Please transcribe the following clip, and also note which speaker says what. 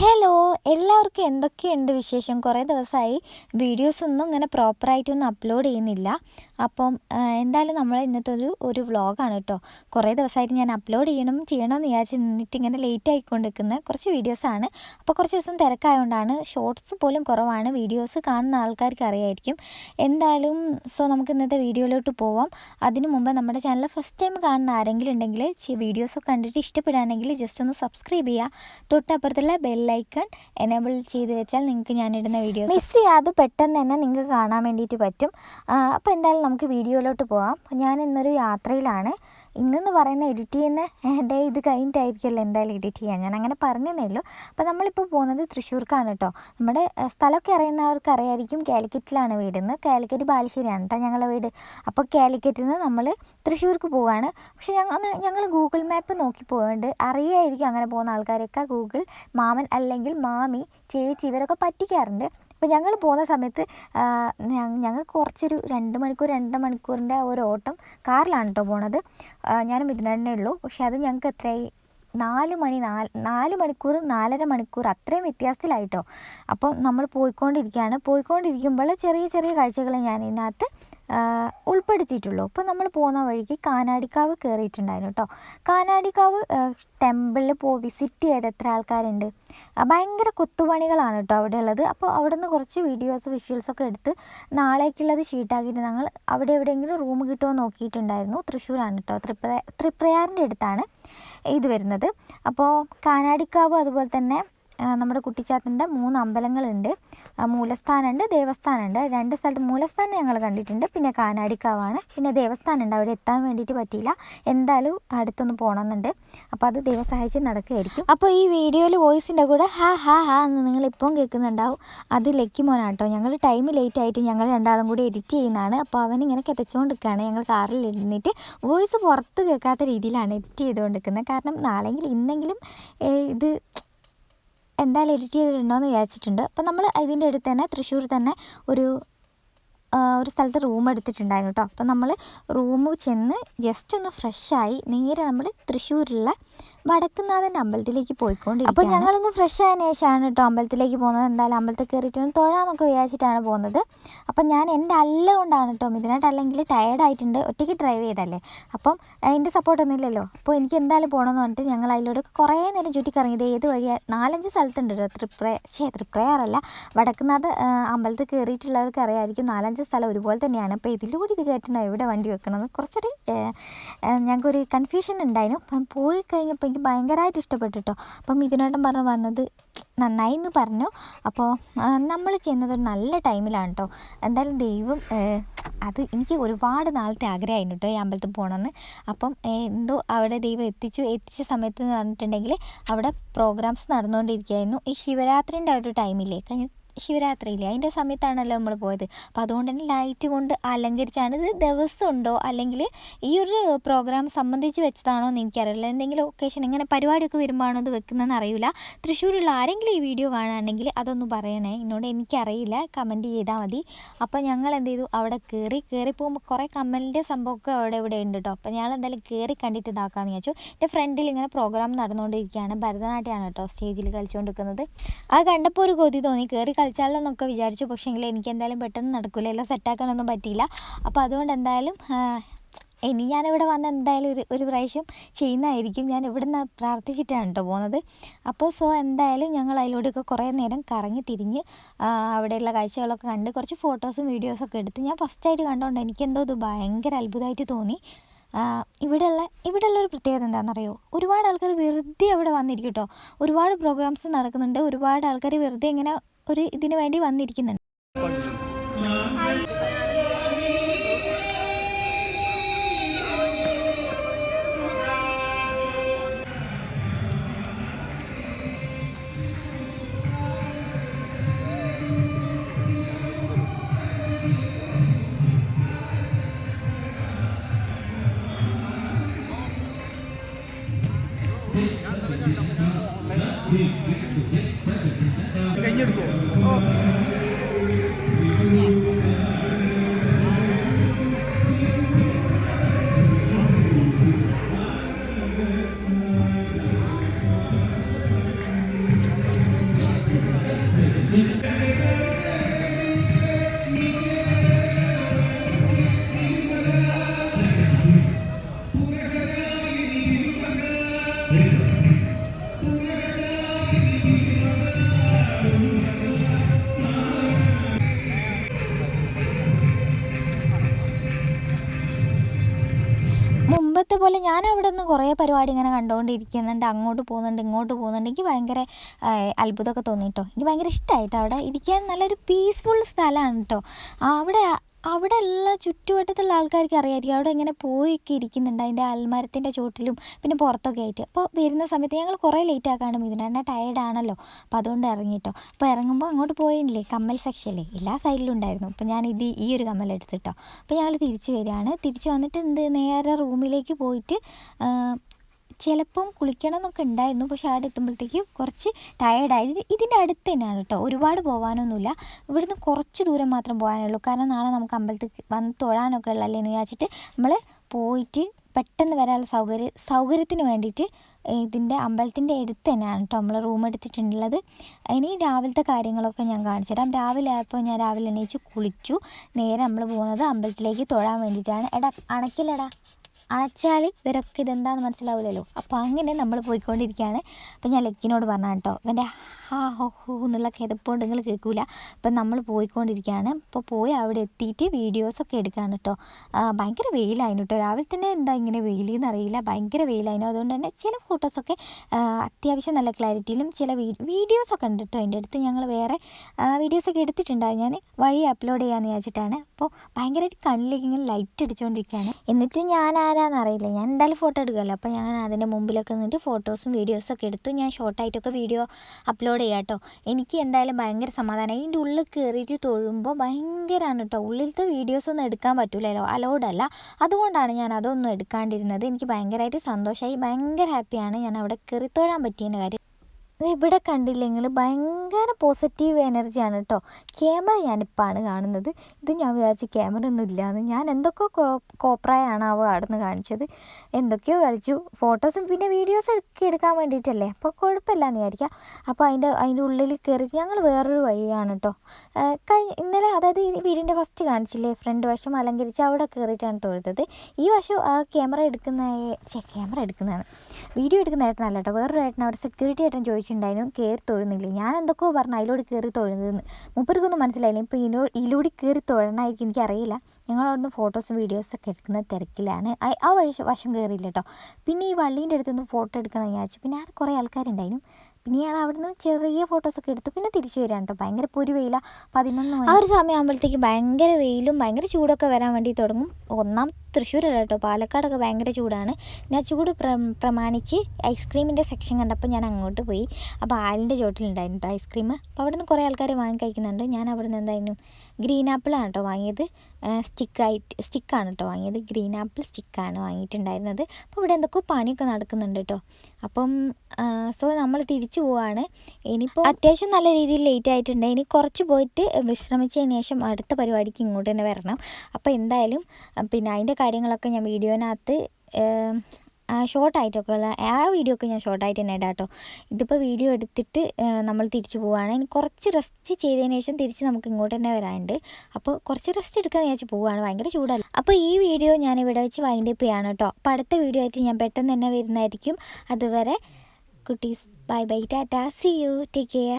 Speaker 1: Hello എല്ലാവർക്കും എന്തൊക്കെയുണ്ട് വിശേഷം? കുറേ ദിവസമായി വീഡിയോസൊന്നും ഇങ്ങനെ പ്രോപ്പറായിട്ടൊന്നും അപ്ലോഡ് ചെയ്യുന്നില്ല. അപ്പം എന്തായാലും നമ്മൾ ഇന്നത്തെ ഒരു ഒരു വ്ളോഗാണ് കേട്ടോ. കുറേ ദിവസമായിട്ട് ഞാൻ അപ്ലോഡ് ചെയ്യണം ചെയ്യണമെന്ന് വിചാരിച്ച് നിന്നിട്ട് ഇങ്ങനെ ലേറ്റ് ആയിക്കൊണ്ടിരിക്കുന്ന കുറച്ച് വീഡിയോസാണ് അപ്പോൾ കുറച്ച് ദിവസം തിരക്കായതുകൊണ്ടാണ് ഷോർട്സ് പോലും കുറവാണ്. വീഡിയോസ് കാണുന്ന ആൾക്കാർക്ക് അറിയായിരിക്കും. എന്തായാലും സോ നമുക്ക് ഇന്നത്തെ വീഡിയോയിലോട്ട് പോവാം. അതിനു മുമ്പ് നമ്മുടെ ചാനൽ ഫസ്റ്റ് ടൈം കാണുന്ന ആരെങ്കിലും ഉണ്ടെങ്കിൽ വീഡിയോസൊക്കെ കണ്ടിട്ട് ഇഷ്ടപ്പെടുകയാണെങ്കിൽ ജസ്റ്റ് ഒന്ന് സബ്സ്ക്രൈബ് ചെയ്യുക. തൊട്ടപ്പുറത്തുള്ള ബെല്ലൈക്കൺ എനേബിൾ ചെയ്ത് വെച്ചാൽ നിങ്ങൾക്ക് ഞാനിടുന്ന വീഡിയോ മിസ് ചെയ്യാതെ പെട്ടെന്ന് തന്നെ നിങ്ങൾക്ക് കാണാൻ വേണ്ടിയിട്ട് പറ്റും. അപ്പോൾ എന്തായാലും നമുക്ക് വീഡിയോയിലോട്ട് പോകാം ഞാൻ ഇന്നൊരു യാത്രയിലാണ്. ഇന്നെന്ന് പറയുന്ന എഡിറ്റ് ചെയ്യുന്ന ഡേ ഇത് കഴിഞ്ഞിട്ടായിരിക്കുമല്ലോ എന്തായാലും എഡിറ്റ് ചെയ്യാൻ. ഞാൻ അങ്ങനെ പറഞ്ഞതേ ഉള്ളൂ. അപ്പോൾ നമ്മളിപ്പോൾ പോകുന്നത് തൃശ്ശൂർക്കാണ് കേട്ടോ നമ്മുടെ സ്ഥലമൊക്കെ അറിയുന്നവർക്ക് അറിയായിരിക്കും കാലിക്കറ്റിലാണ് വീട് ഇന്ന് കാലിക്കറ്റ് ബാലുശ്ശേരിയാണ് കേട്ടോ ഞങ്ങളുടെ വീട്. അപ്പോൾ കാലിക്കറ്റിൽ നിന്ന് നമ്മൾ തൃശ്ശൂർക്ക് പോവുകയാണ് പക്ഷെ ഞങ്ങൾ ഞങ്ങൾ ഗൂഗിൾ മാപ്പ് നോക്കി പോകേണ്ട അറിയായിരിക്കും അങ്ങനെ പോകുന്ന ആൾക്കാരൊക്കെ ഗൂഗിൾ മാമൻ അല്ലെങ്കിൽ മാമി ചേച്ചി ഇവരൊക്കെ പറ്റിക്കാറുണ്ട്. അപ്പോൾ ഞങ്ങൾ പോകുന്ന സമയത്ത് ഞങ്ങൾ കുറച്ചൊരു രണ്ട് മണിക്കൂർ രണ്ടര മണിക്കൂറിന്റെ ഒരു ഓട്ടം കാറിലാണ് കേട്ടോ പോണത്. ഞാനും ഇതിനെ ഉള്ളൂ. പക്ഷേ അത് ഞങ്ങൾക്ക് എത്രയായി? നാല് മണി നാല് നാല് മണിക്കൂർ നാലര മണിക്കൂർ അത്രയും വ്യത്യാസത്തിലായിട്ടോ. അപ്പോൾ നമ്മൾ പോയിക്കൊണ്ടിരിക്കുകയാണ്. പോയിക്കൊണ്ടിരിക്കുമ്പോൾ ചെറിയ ചെറിയ കാഴ്ചകൾ ഞാൻ ഇതിനകത്ത് ഉൾപ്പെടുത്തിയിട്ടുള്ളൂ. അപ്പോൾ നമ്മൾ പോകുന്ന വഴിക്ക് കാനാടിക്കാവ് കയറിയിട്ടുണ്ടായിരുന്നു കേട്ടോ. കാനാടിക്കാവ് ടെമ്പിളിൽ പോ വിസിറ്റ് ചെയ്ത് എത്ര ആൾക്കാരുണ്ട്? ഭയങ്കര കൊത്തുപണികളാണ് കേട്ടോ അവിടെ ഉള്ളത്. അപ്പോൾ അവിടെ നിന്ന് കുറച്ച് വീഡിയോസ് വിഷ്വൽസൊക്കെ എടുത്ത് നാളേക്കുള്ളത് ഷീട്ടാക്കിയിട്ട് ഞങ്ങൾ അവിടെ എവിടെയെങ്കിലും റൂം കിട്ടുമോ നോക്കിയിട്ടുണ്ടായിരുന്നു. തൃശ്ശൂരാണ് കേട്ടോ. തൃപ്ര തൃപ്രയാറിന്റെ അടുത്താണ്. ഇത് വരുന്നത്. അപ്പോൾ കാനാടിക്കാവ് അതുപോലെ തന്നെ നമ്മുടെ കുട്ടിച്ചാത്തന്റെ മൂന്ന് അമ്പലങ്ങളുണ്ട്. ആ, മൂലസ്ഥാനമുണ്ട് ദേവസ്ഥാനമുണ്ട്. രണ്ട് സ്ഥലത്ത് മൂലസ്ഥാനം ഞങ്ങൾ കണ്ടിട്ടുണ്ട്. പിന്നെ കാനാടിക്കാവാണ്. പിന്നെ ദേവസ്ഥാനമുണ്ട്. അവിടെ എത്താൻ വേണ്ടിയിട്ട് പറ്റിയില്ല. എന്തായാലും അടുത്തൊന്ന് പോകണമെന്നുണ്ട്. അപ്പോൾ അത് ദൈവം സഹായിച്ച് നടക്കുകയായിരിക്കും. അപ്പോൾ ഈ വീഡിയോയിൽ വോയിസിന്റെ കൂടെ ഹാ ഹാ ഹാ എന്ന് നിങ്ങൾ ഇപ്പം കേൾക്കുന്നുണ്ടാവും. അത് ലക്കി മോനാട്ടോ ഞങ്ങൾ ടൈം ലേറ്റ് ആയിട്ട് ഞങ്ങൾ രണ്ടാളും കൂടി എഡിറ്റ് ചെയ്യുന്നതാണ്. അപ്പോൾ അവനിങ്ങനെ കിതച്ചുകൊണ്ടിരിക്കുകയാണ്. ഞങ്ങൾ കാറിൽ ഇരുന്നിട്ട് വോയിസ് പുറത്ത് കേൾക്കാത്ത രീതിയിലാണ് എഡിറ്റ് ചെയ്തുകൊണ്ടിരിക്കുന്നത്. കാരണം നാളെങ്കിൽ ഇന്നെങ്കിലും ഇത് എന്തായാലും എഡിറ്റ് ചെയ്തിട്ടുണ്ടോയെന്ന് വിചാരിച്ചിട്ടുണ്ട്. അപ്പം നമ്മൾ ഇതിന്റെ അടുത്ത് തന്നെ തൃശ്ശൂർ തന്നെ ഒരു ഒരു സ്ഥലത്ത് റൂം എടുത്തിട്ടുണ്ടായിരുന്നു കേട്ടോ അപ്പം നമ്മൾ റൂമിൽ ചെന്ന് ജസ്റ്റ് ഒന്ന് ഫ്രഷായി നേരെ നമ്മൾ തൃശ്ശൂരിലുള്ള വടക്കുന്നാഥന്റെ അമ്പലത്തിലേക്ക് പോയിക്കൊണ്ടിരിക്കും അപ്പോൾ ഞങ്ങളൊന്ന് ഫ്രഷ് ആയതിനു ശേഷമാണ് കേട്ടോ അമ്പലത്തിലേക്ക് പോകുന്നത്. എന്തായാലും അമ്പലത്തിൽ കയറിയിട്ട് ഒന്ന് തൊഴാമെന്നൊക്കെ വിചാരിച്ചിട്ടാണ് പോകുന്നത്. അപ്പം ഞാൻ എന്റെ അല്ല കൊണ്ടാണ് കേട്ടോ ഇതിനായിട്ട് അല്ലെങ്കിൽ ടയേർഡായിട്ടുണ്ട് ഒറ്റയ്ക്ക് ഡ്രൈവ് ചെയ്തല്ലേ അപ്പം അതിന്റെ സപ്പോർട്ടൊന്നും ഇല്ലല്ലോ. അപ്പോൾ എനിക്ക് എന്തായാലും പോകണമെന്ന് പറഞ്ഞിട്ട് ഞങ്ങൾ അതിലൂടെ കുറേ നേരം ചുറ്റിക്കറങ്ങിയത് ഏത് വഴിയാണ് നാലഞ്ച് സ്ഥലത്തുണ്ട് കേട്ടോ. തൃപ്ര തൃപ്രയാറല്ല വടക്കുന്നാഥ് അമ്പലത്തിൽ കയറിയിട്ടുള്ളവർക്ക് അറിയാമായിരിക്കും നാലഞ്ച് സ്ഥലം ഒരുപോലെ തന്നെയാണ്. അപ്പോൾ ഇതിലൂടെ ഇത് കയറ്റണോ. എവിടെ വണ്ടി വെക്കണമെന്ന് കുറച്ചൊരു ഞങ്ങൾക്കൊരു കൺഫ്യൂഷൻ ഉണ്ടായിരുന്നു. പോയി കഴിഞ്ഞപ്പോൾ എനിക്ക് ഭയങ്കരമായിട്ട് ഇഷ്ടപ്പെട്ടു കേട്ടോ അപ്പം ഇതിനോട്ടം പറഞ്ഞു വന്നത് നന്നായി എന്ന് പറഞ്ഞു. അപ്പോൾ നമ്മൾ ചെയ്യുന്നത് ഒരു നല്ല ടൈമിലാണ് കേട്ടോ എന്തായാലും ദൈവം അത് എനിക്ക് ഒരുപാട് നാളത്തെ ആഗ്രഹമായിരുന്നു കേട്ടോ ഈ അമ്പലത്തിൽ പോകണമെന്ന് അപ്പം എന്തോ അവിടെ ദൈവം എത്തിച്ചു. എത്തിച്ച സമയത്ത് എന്ന് പറഞ്ഞിട്ടുണ്ടെങ്കിൽ അവിടെ പ്രോഗ്രാംസ് നടന്നുകൊണ്ടിരിക്കുകയായിരുന്നു. ഈ ശിവരാത്രിന്റെ ഒരു ടൈമില്ലേ കഴിഞ്ഞ ശിവരാത്രിയില്ലേ? അതിന്റെ സമയത്താണല്ലോ നമ്മൾ പോയത്. അപ്പോൾ അതുകൊണ്ട് തന്നെ ലൈറ്റ് കൊണ്ട് അലങ്കരിച്ചാണ് ഇത് ദിവസം ഉണ്ടോ അല്ലെങ്കിൽ ഈ ഒരു പ്രോഗ്രാം സംബന്ധിച്ച് വെച്ചതാണോ എന്ന് എനിക്കറിയില്ല. എന്തെങ്കിലും ഒക്കേഷൻ ഇങ്ങനെ പരിപാടിയൊക്കെ വരുമ്പോഴാണോ ഇത് വെക്കുന്നതെന്ന് അറിയില്ല. തൃശ്ശൂരുള്ള ആരെങ്കിലും ഈ വീഡിയോ കാണുകയാണെങ്കിൽ അതൊന്ന് പറയണേ. എന്നോട് എനിക്കറിയില്ല. കമന്റ് ചെയ്താൽ മതി. അപ്പോൾ ഞങ്ങൾ എന്ത് ചെയ്തു? അവിടെ കയറി കയറി പോകുമ്പോൾ കുറേ കമ്മലിന്റെ സംഭവമൊക്കെ അവിടെ ഇവിടെ ഉണ്ട് കേട്ടോ. അപ്പോൾ ഞങ്ങൾ എന്തായാലും കയറി കണ്ടിട്ട് ഇതാക്കാമെന്ന് വിചാരിച്ചു. എന്റെ ഫ്രണ്ടിൽ ഇങ്ങനെ പ്രോഗ്രാം നടന്നുകൊണ്ടിരിക്കുകയാണ്. ഭരതനാട്യമാണ് കേട്ടോ സ്റ്റേജിൽ കളിച്ചുകൊണ്ടിരിക്കുന്നത്. അത് കണ്ടപ്പോൾ ഒരു കൊതി തോന്നി. കയറി കളിച്ചാലോ എന്നൊക്കെ വിചാരിച്ചു. പക്ഷേങ്കിൽ എനിക്ക് എന്തായാലും പെട്ടെന്ന് നടക്കില്ല എല്ലാം സെറ്റാക്കാനൊന്നും പറ്റിയില്ല. അപ്പോൾ അതുകൊണ്ട് എന്തായാലും ഇനി ഞാനിവിടെ വന്ന് എന്തായാലും ഒരു ഒരു പ്രാവശ്യം ചെയ്യുന്നതായിരിക്കും. ഞാൻ ഇവിടെ നിന്ന് പ്രാർത്ഥിച്ചിട്ടാണ് കേട്ടോ പോകുന്നത് അപ്പോൾ സോ എന്തായാലും ഞങ്ങൾ അതിലൂടെയൊക്കെ കുറേ നേരം കറങ്ങി തിരിഞ്ഞ് അവിടെയുള്ള കാഴ്ചകളൊക്കെ കണ്ട് കുറച്ച് ഫോട്ടോസും വീഡിയോസും ഒക്കെ എടുത്ത് ഞാൻ ഫസ്റ്റായിട്ട് കണ്ടുകൊണ്ട് എനിക്കെന്തോ ഇത് ഭയങ്കര അത്ഭുതമായിട്ട് തോന്നി. ഇവിടെയുള്ള ഇവിടെയുള്ള ഒരു പ്രത്യേകത എന്താണെന്നറിയോ? ഒരുപാട് ആൾക്കാർ വെറുതെ അവിടെ വന്നിരിക്കും കേട്ടോ ഒരുപാട് പ്രോഗ്രാംസ് നടക്കുന്നുണ്ട്. ഒരുപാട് ആൾക്കാർ വെറുതെ ഇങ്ങനെ ഒരു ഇതിനു വേണ്ടി വന്നിരിക്കുന്നുണ്ട്. പോലെ ഞാൻ അവിടെ നിന്ന് കുറേ പരിപാടി ഇങ്ങനെ കണ്ടുകൊണ്ടിരിക്കുന്നുണ്ട് അങ്ങോട്ട് പോകുന്നുണ്ട് ഇങ്ങോട്ട് പോകുന്നുണ്ട്. എനിക്ക് ഭയങ്കര അത്ഭുതമൊക്കെ തോന്നി കേട്ടോ എനിക്ക് ഭയങ്കര ഇഷ്ടമായിട്ടോ അവിടെ ഇരിക്കാൻ. നല്ലൊരു പീസ്ഫുൾ സ്ഥലമാണ് കേട്ടോ അവിടെ അവിടെ ഉള്ള ചുറ്റുവട്ടത്തുള്ള ആൾക്കാർക്ക് അറിയായിരിക്കും. അവിടെ ഇങ്ങനെ പോയൊക്കെ ഇരിക്കുന്നുണ്ട്. അതിന്റെ ആൽമരത്തിന്റെ ചോട്ടിലും പിന്നെ പുറത്തൊക്കെ ആയിട്ട്. അപ്പോൾ വരുന്ന സമയത്ത് ഞങ്ങൾ കുറേ ലേറ്റ് എന്നാൽ ടയേർഡ് ആണല്ലോ. അപ്പോൾ അതുകൊണ്ട് ഇറങ്ങിയിട്ടോ അപ്പോൾ ഇറങ്ങുമ്പോൾ അങ്ങോട്ട് പോയില്ലേ കമ്മൽ സെക്ഷനിലെ എല്ലാ സൈഡിലും ഉണ്ടായിരുന്നു. അപ്പോൾ ഞാൻ ഇത് ഈ ഒരു കമ്മൽ എടുത്തിട്ടോ. അപ്പോൾ ഞങ്ങൾ തിരിച്ച് വരികയാണ്. തിരിച്ച് വന്നിട്ട് എന്ത് നേരെ റൂമിലേക്ക് പോയിട്ട് ചിലപ്പം കുളിക്കണം എന്നൊക്കെ ഉണ്ടായിരുന്നു. പക്ഷെ അവിടെ എത്തുമ്പോഴത്തേക്ക് കുറച്ച് ടയേർഡായി ഇത് ഇതിന്റെ അടുത്ത് തന്നെയാണ് കേട്ടോ. ഒരുപാട് പോകാനൊന്നുമില്ല ഇവിടുന്ന് കുറച്ച് ദൂരം മാത്രം പോകാനുള്ളൂ കാരണം നാളെ നമുക്ക് അമ്പലത്തിൽ വന്ന് തൊഴാനൊക്കെ ഉള്ളല്ലേ എന്ന് വിചാരിച്ചിട്ട് നമ്മൾ പോയിട്ട് പെട്ടെന്ന് വരാനുള്ള സൗകര്യ സൗകര്യത്തിന് വേണ്ടിയിട്ട് ഇതിന്റെ അമ്പലത്തിന്റെ അടുത്ത് തന്നെയാണ് കേട്ടോ നമ്മൾ റൂം എടുത്തിട്ടുള്ളത്. ഇനി രാവിലത്തെ കാര്യങ്ങളൊക്കെ ഞാൻ കാണിച്ചു തരാം. രാവിലെ ആയപ്പോൾ ഞാൻ രാവിലെ എണീച്ച് കുളിച്ചു. നേരെ നമ്മൾ പോകുന്നത് അമ്പലത്തിലേക്ക് തൊഴാൻ വേണ്ടിയിട്ടാണ്. എടാ അണക്കില്ലടാ അണച്ചാൽ ഇവരൊക്കെ ഇതെന്താന്ന് മനസ്സിലാവില്ലല്ലോ. അപ്പോൾ അങ്ങനെ നമ്മൾ പോയിക്കൊണ്ടിരിക്കുകയാണ്. അപ്പോൾ ഞാൻ ലക്കിനോട് പറഞ്ഞ കേട്ടോ ഇവന്റെ ഹാ ഹോ ഹൂ എന്നുള്ള കിതപ്പോണ്ട് നിങ്ങൾ കേൾക്കൂല. അപ്പം നമ്മൾ പോയിക്കൊണ്ടിരിക്കുകയാണ്. അപ്പോൾ പോയി അവിടെ എത്തിയിട്ട് വീഡിയോസൊക്കെ എടുക്കുകയാണ് കേട്ടോ. ആ, ഭയങ്കര വെയിലായിരുന്നു കേട്ടോ. രാവിലെ തന്നെ എന്താ ഇങ്ങനെ വെയിൽ എന്നറിയില്ല ഭയങ്കര വെയിലായിരുന്നു. അതുകൊണ്ട് തന്നെ ചില ഫോട്ടോസൊക്കെ ആ, അത്യാവശ്യം നല്ല ക്ലാരിറ്റിയിലും ചില വീഡിയോസൊക്കെ ഉണ്ട് കേട്ടോ എന്റെ അടുത്ത്. ഞങ്ങൾ വേറെ വീഡിയോസൊക്കെ എടുത്തിട്ടുണ്ടായിരുന്നു. ഞാൻ വഴി അപ്ലോഡ് ചെയ്യാമെന്ന് വിചാരിച്ചിട്ടാണ്. അപ്പോൾ ഭയങ്കരമായിട്ട് കണ്ണിലേക്ക് ഇങ്ങനെ ലൈറ്റ് അടിച്ചുകൊണ്ടിരിക്കുകയാണ്. എന്നിട്ട് ഞാൻ ആരാന്ന് അറിയില്ല ഞാൻ എന്തായാലും ഫോട്ടോ എടുക്കുമല്ലോ അപ്പോൾ ഞാൻ അതിന്റെ മുമ്പിലൊക്കെ നിന്നിട്ട് ഫോട്ടോസും വീഡിയോസും ഒക്കെ എടുത്ത് ഞാൻ ഷോർട്ടായിട്ടൊക്കെ വീഡിയോ അപ്ലോഡ് ചെയ്യാം കേട്ടോ എനിക്ക് എന്തായാലും ഭയങ്കര സമാധാനമായി ഇതിന്റെ ഉള്ളിൽ കയറിയിട്ട് തൊഴുമ്പോൾ ഭയങ്കരമാണ് കേട്ടോ ഉള്ളിലത്തെ വീഡിയോസ് ഒന്നും എടുക്കാൻ പറ്റില്ലല്ലോ അലോഡ് അല്ല. അതുകൊണ്ടാണ് ഞാൻ അതൊന്നും എടുക്കാണ്ടിരുന്നത്. എനിക്ക് ഭയങ്കരമായിട്ട് സന്തോഷമായി ഭയങ്കര ഹാപ്പിയാണ് ഞാൻ അവിടെ കയറി തൊഴാൻ പറ്റിയതിന്റെ കാര്യം. ഇവിടെ കണ്ടില്ലെങ്കിൽ ഭയങ്കര പോസിറ്റീവ് എനർജിയാണ് കേട്ടോ ക്യാമറ ഞാനിപ്പോഴാണ് കാണുന്നത്. ഇത് ഞാൻ വിചാരിച്ചു ക്യാമറ ഒന്നും ഇല്ലയെന്ന് ഞാൻ എന്തൊക്കെയോ കോ കോപ്രായാണ് അവ അവിടെ നിന്ന് കാണിച്ചത്. എന്തൊക്കെയോ കളിച്ചു ഫോട്ടോസും പിന്നെ വീഡിയോസ് ഒക്കെ എടുക്കാൻ വേണ്ടിയിട്ടല്ലേ. അപ്പോൾ കുഴപ്പമില്ലാന്ന് വിചാരിക്കാം. അപ്പോൾ അതിന്റെ അതിന്റെ ഉള്ളിൽ കയറി ഞങ്ങൾ വേറൊരു വഴിയാണ് കേട്ടോ കഴിഞ്ഞ ഇന്നലെ അതായത് ഈ വീടിന്റെ ഫസ്റ്റ് കാണിച്ചില്ലേ? ഫ്രണ്ട് വശം അലങ്കരിച്ച് അവിടെ കയറിയിട്ടാണ് തൊഴുതത്. ഈ വശം ആ ക്യാമറ എടുക്കുന്ന ക്യാമറ എടുക്കുന്നതാണ്. വീഡിയോ എടുക്കുന്ന ഏട്ടനല്ല കേട്ടോ വേറൊരു ഏട്ടൻ അവിടെ സെക്യൂരിറ്റി ഏട്ടൻ ചോദിച്ചിട്ടുണ്ടായിരുന്നു കയറി തൊഴുന്നില്ല? ഞാൻ എന്തൊക്കെയോ പറഞ്ഞു അതിലൂടെ കയറി തൊഴുന്നതെന്ന്. മൂപ്പർക്കൊന്നും മനസ്സിലായില്ല. ഇപ്പോൾ ഇതിനോ ഇതിലൂടെ കയറി തൊഴണമായിരിക്കും എനിക്കറിയില്ല. ഞങ്ങൾ അവിടുന്ന് ഫോട്ടോസും വീഡിയോസൊക്കെ എടുക്കുന്ന തിരക്കിലാണ്. ആ- വഴി വശം കയറിയില്ല കേട്ടോ പിന്നെ ഈ വള്ളീന്റെ അടുത്ത് നിന്ന് ഫോട്ടോ എടുക്കണം വിചാരിച്ചു. പിന്നെ അവിടെ കുറേ ആൾക്കാരുണ്ടായിരുന്നു. പിന്നെ ഞാൻ അവിടുന്ന് ചെറിയ ഫോട്ടോസൊക്കെ എടുത്തു. പിന്നെ തിരിച്ചു വരാൻ കേട്ടോ ഭയങ്കര പൊരി വെയില. പതിനൊന്ന് ആ ഒരു സമയമാകുമ്പോഴത്തേക്ക് ഭയങ്കര വെയിലും ഭയങ്കര ചൂടൊക്കെ വരാൻ വേണ്ടി തുടങ്ങും. ഒന്നാം തൃശ്ശൂരല്ല കേട്ടോ പാലക്കാടൊക്കെ ഭയങ്കര ചൂടാണ്. ഞാൻ ചൂട് പ്ര പ്രമാണിച്ച് ഐസ്ക്രീമിന്റെ സെക്ഷൻ കണ്ടപ്പോൾ ഞാൻ അങ്ങോട്ട് പോയി. അപ്പോൾ ആലിന്റെ ചോട്ടിലുണ്ടായിരുന്നു കേട്ടോ ഐസ്ക്രീം അപ്പോൾ അവിടെ നിന്ന് കുറേ ആൾക്കാർ വാങ്ങി കഴിക്കുന്നുണ്ട്. ഞാൻ അവിടെ നിന്ന് എന്തായിരുന്നു ഗ്രീൻ ആപ്പിളാണ് കേട്ടോ വാങ്ങിയത് സ്റ്റിക്കായിട്ട് സ്റ്റിക്കാണ് കേട്ടോ വാങ്ങിയത്. ഗ്രീൻ ആപ്പിൾ സ്റ്റിക്കാണ് വാങ്ങിയിട്ടുണ്ടായിരുന്നത്. അപ്പോൾ ഇവിടെ എന്തൊക്കെയോ പണിയൊക്കെ നടക്കുന്നുണ്ട് കേട്ടോ അപ്പം സോ നമ്മൾ തിരിച്ചു പോവാണ്. ഇനിയിപ്പോൾ അത്യാവശ്യം നല്ല രീതിയിൽ ലേറ്റ് ആയിട്ടുണ്ട്. ഇനി കുറച്ച് പോയിട്ട് വിശ്രമിച്ചതിന് ശേഷം അടുത്ത പരിപാടിക്ക് ഇങ്ങോട്ട് തന്നെ വരണം. അപ്പോൾ എന്തായാലും പിന്നെ അതിന്റെ കാര്യങ്ങളൊക്കെ ഞാൻ വീഡിയോനകത്ത് ഷോർട്ടായിട്ടൊക്കെ ഉള്ള ആ വീഡിയോ ഒക്കെ ഞാൻ ഷോർട്ടായിട്ട് തന്നെ ഇടാം കേട്ടോ ഇതിപ്പോൾ വീഡിയോ എടുത്തിട്ട് നമ്മൾ തിരിച്ചു പോവുകയാണ് ഇനി കുറച്ച് റെസ്റ്റ് ചെയ്തതിന് ശേഷം തിരിച്ച് നമുക്ക് ഇങ്ങോട്ട് തന്നെ വരാനുണ്ട്. അപ്പോൾ കുറച്ച് റെസ്റ്റ് എടുക്കാമെന്ന് വിചാരിച്ച് പോവുകയാണ് ഭയങ്കര ചൂടല്ല അപ്പോൾ ഈ വീഡിയോ ഞാൻ ഇവിടെ വെച്ച് വൈൻഡ് അപ്പ് ചെയ്യാണ് കേട്ടോ അപ്പോൾ അടുത്ത വീഡിയോ ആയിട്ട് ഞാൻ പെട്ടെന്ന് തന്നെ വരുന്നതായിരിക്കും. അതുവരെ കുട്ടീസ് bye bye tata. See you take care